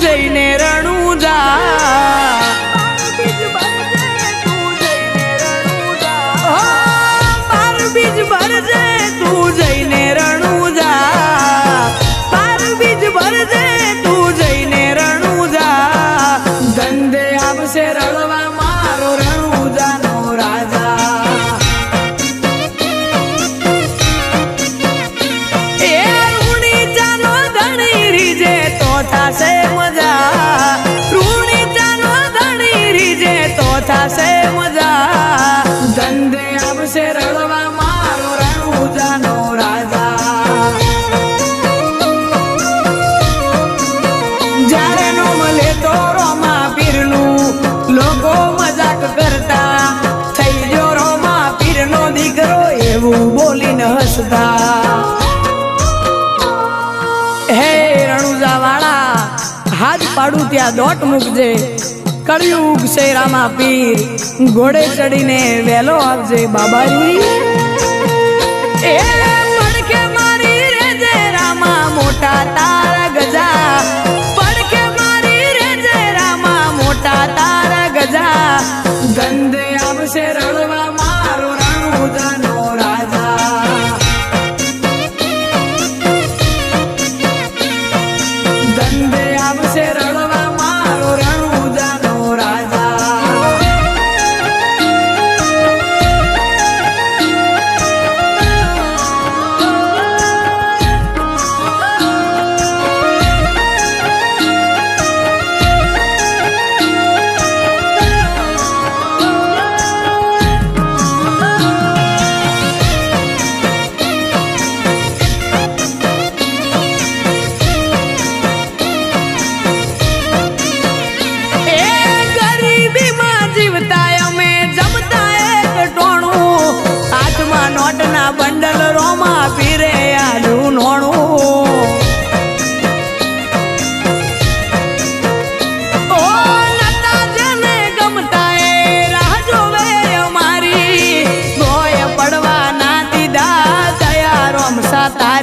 Jai never. તો મજા. રૂણી રીજે તો મજા. ધંધે આવશે રળવા ત્યાં દોટ મૂકજે, કળિયુગ શેરામાં પીર, ઘોડે ચડીને વેલો આવજે બાબાજી. એ રામા મોટા તારા ગજા. પડખે મારી રામા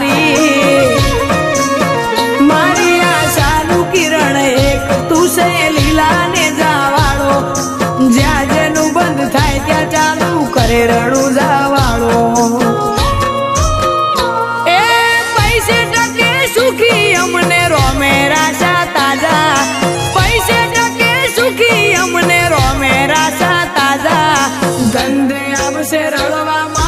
તારી મારી આશાનું કિરણ એક તું છે લીલા જાવાળો. જ્યાં જેનું બંધ થાય ત્યાં ચાલુ કરે રણું જાવાળો. એ પૈસે ટકે સુખી અમને રોમે રાશા તાજા. પૈસે ટકે સુખી અમને રોમે રાશા તાજા. ધંધે આવશે રળવા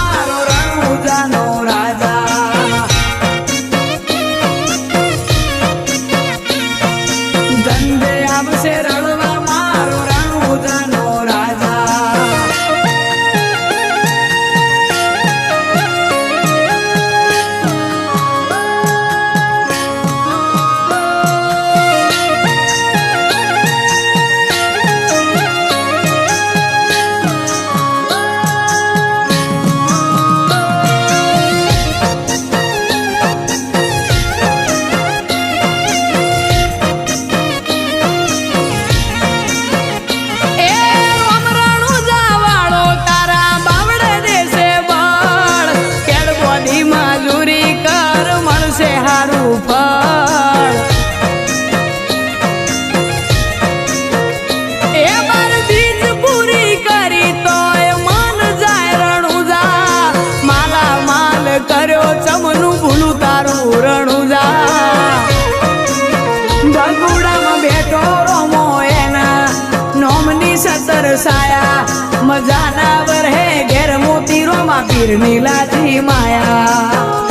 પીરની લાજી માયા.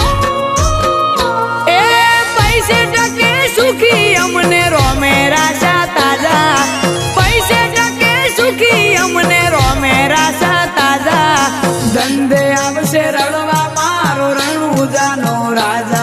એ પૈસે ટકે સુખી અમને રોમે રાશા તાજા. પૈસે ટકે સુખી અમને રોમે રાશા તાજા. ધંધે આવશે રડવા મારો રણુજાનો રાજા.